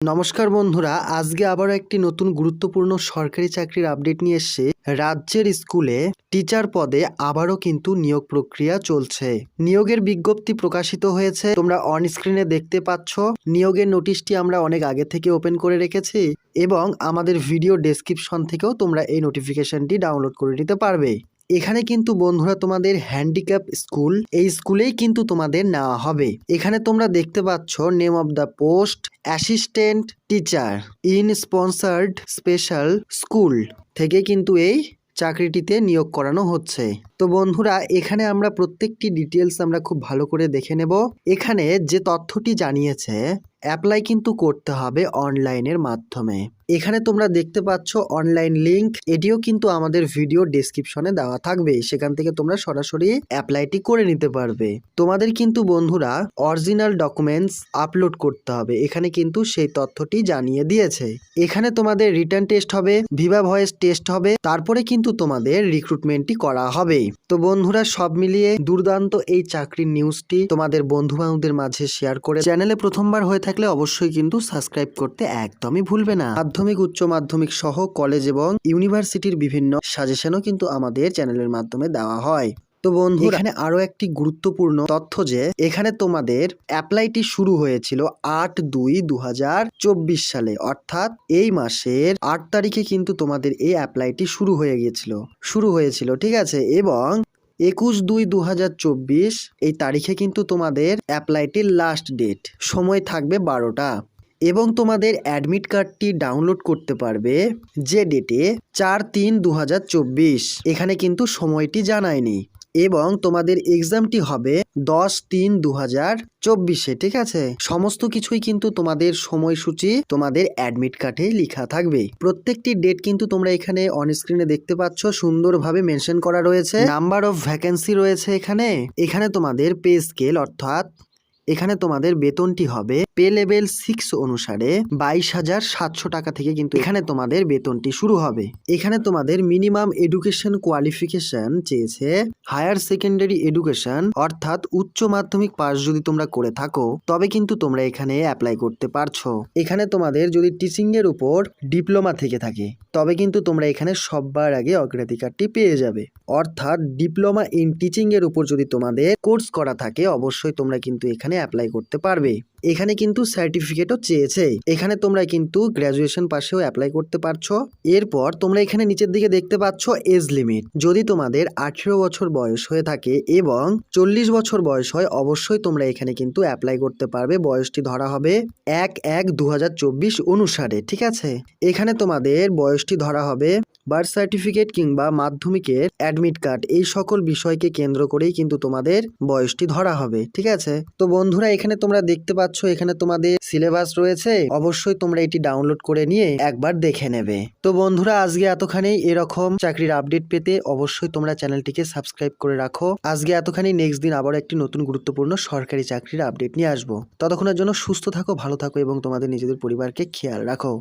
নমস্কার বন্ধুরা, আজকে আবারও একটি নতুন গুরুত্বপূর্ণ সরকারি চাকরির আপডেট নিয়ে এসেছে। রাজ্যের স্কুলে টিচার পদে আবারও কিন্তু নিয়োগ প্রক্রিয়া চলছে। নিয়োগের বিজ্ঞপ্তি প্রকাশিত হয়েছে। তোমরা অন স্ক্রিনে দেখতে পাচ্ছ, নিয়োগের নোটিশটি আমরা অনেক আগে থেকে ওপেন করে রেখেছি এবং আমাদের ভিডিও ডেসক্রিপশন থেকেও তোমরা এই নোটিফিকেশনটি ডাউনলোড করে নিতে পারবে। এখানে কিন্তু বন্ধুরা তোমাদের হ্যান্ডিক্যাপ স্কুল এই স্কুলেই কিন্তু তোমাদের নেওয়া হবে। এখানে তোমরা দেখতে পাচ্ছ name of the post assistant teacher in sponsored special school থেকে কিন্তু এই চাকরিটিতে নিয়োগ করানো হচ্ছে। তো বন্ধুরা, এখানে আমরা প্রত্যেকটি ডিটেলস আমরা খুব ভালো করে দেখে নেব। এখানে যে তথ্যটি জানিয়েছে অ্যাপ্লাই কিন্তু করতে হবে অনলাইনের মাধ্যমে। এখানে তোমরা দেখতে পাচ্ছ অনলাইন লিংক এটিও কিন্তু আমাদের ভিডিও ডেসক্রিপশনে দেওয়া থাকবে। সেখান থেকে তোমরা সরাসরি অ্যাপ্লাইটি করে নিতে পারবে। তোমাদের কিন্তু বন্ধুরা অরিজিনাল ডকুমেন্টস আপলোড করতে হবে। এখানে কিন্তু সেই তথ্যটি জানিয়ে দিয়েছে। এখানে তোমাদের রিটার্ন টেস্ট হবে ভিভা ভয়েস টেস্ট হবে, তারপরে কিন্তু তোমাদের রিক্রুটমেন্টটি করা হবে। তো বন্ধুরা, সব মিলিয়ে দুর্দান্ত এই চাকরির নিউজটি তোমাদের বন্ধু বান্ধবদের মাঝে শেয়ার করে চ্যানেলে প্রথমবার হয়ে থাকলে অবশ্যই কিন্তু সাবস্ক্রাইব করতে একদমই ভুলবে না। মাধ্যমিক, উচ্চ মাধ্যমিক সহ কলেজ এবং ইউনিভার্সিটির বিভিন্ন সাজেশনও কিন্তু আমাদের চ্যানেলের মাধ্যমে দেওয়া হয়। তো বন্ধু এখানে আরও একটি গুরুত্বপূর্ণ তথ্য যে, এখানে তোমাদের অ্যাপ্লাইটি শুরু হয়েছিল আট দুই দু সালে। অর্থাৎ এই মাসের আট তারিখে কিন্তু তোমাদের এই অ্যাপ্লাইটি শুরু হয়ে গিয়েছিল। শুরু হয়েছিল, ঠিক আছে? এবং একুশ দুই দু এই তারিখে কিন্তু তোমাদের অ্যাপ্লাইটির লাস্ট ডেট সময় থাকবে বারোটা। এবং তোমাদের অ্যাডমিট কার্ডটি ডাউনলোড করতে পারবে যে ডেটে চার তিন দু এখানে কিন্তু সময়টি জানায়নি। এবং তোমাদের এক্সামটি হবে দশ তিন দু হাজার চব্বিশে, ঠিক আছে? সমস্ত কিছুই কিন্তু তোমাদের সময়সূচি তোমাদের অ্যাডমিট কার্ডে লেখা থাকবে। প্রত্যেকটি ডেট কিন্তু তোমরা এখানে অন স্ক্রিনে দেখতে পাচ্ছ, সুন্দরভাবে মেনশন করা রয়েছে। নাম্বার অফ ভ্যাকেন্সি রয়েছে এখানে। এখানে তোমাদের পে স্কেল অর্থাৎ এখানে তোমাদের বেতনটি হবে পে লেভেল সিক্স অনুসারে বাইশ হাজার সাতশো টাকা থেকে কিন্তু এখানে তোমাদের বেতনটি শুরু হবে। এখানে তোমাদের মিনিমাম এডুকেশন কোয়ালিফিকেশন চেয়েছে হায়ার সেকেন্ডারি এডুকেশন অর্থাৎ উচ্চ মাধ্যমিক পাস যদি তোমরা করে থাকো, তবে কিন্তু তোমরা এখানে অ্যাপ্লাই করতে পারছ। এখানে তোমাদের যদি টিচিং এর উপর ডিপ্লোমা থেকে থাকে, তবে কিন্তু তোমরা এখানে সববার আগে অগ্রাধিকারটি পেয়ে যাবে। অর্থাৎ ডিপ্লোমা ইন টিচিং এর উপর যদি তোমাদের কোর্স করা থাকে, অবশ্যই তোমরা কিন্তু এখানে অ্যাপ্লাই করতে পারবে। এখানে কিন্তু সার্টিফিকেটও চেয়েছে এখানে তোমরা কিন্তু গ্র্যাজুয়েশন পাশেও অ্যাপ্লাই করতে পারছ। এরপর তোমরা এখানে নিচের দিকে দেখতে পাচ্ছ এজ লিমিট যদি তোমাদের আঠেরো বছর বয়স হয়ে থাকে এবং চল্লিশ বছর বয়স হয়, অবশ্যই তোমরা এখানে কিন্তু অ্যাপ্লাই করতে পারবে। বয়সটি ধরা হবে এক এক দু অনুসারে, ঠিক আছে? এখানে তোমাদের বয়সটি ধরা হবে বার্থ সার্টিফিকেট কিংবা মাধ্যমিকের অ্যাডমিট কার্ড, এই সকল বিষয়কে কেন্দ্র করেই কিন্তু তোমাদের বয়সটি ধরা হবে, ঠিক আছে? তো বন্ধুরা, এখানে তোমরা দেখতে পাচ্ছ, এখানে তোমাদের সিলেবাস রয়েছে, অবশ্যই তোমরা এটি ডাউনলোড করে নিয়ে একবার দেখে নেবে। তো বন্ধুরা, আজকে এতখানি, এরকম চাকরির আপডেট পেতে অবশ্যই তোমরা চ্যানেলটিকে সাবস্ক্রাইব করে রাখো। আজকে এতখানি, নেক্সট দিন আবার একটি নতুন গুরুত্বপূর্ণ সরকারি চাকরির আপডেট নিয়ে আসব। ততক্ষণের জন্য সুস্থ থাকো, ভালো থাকো এবং তোমাদের নিজেদের পরিবারকে খেয়াল রাখো।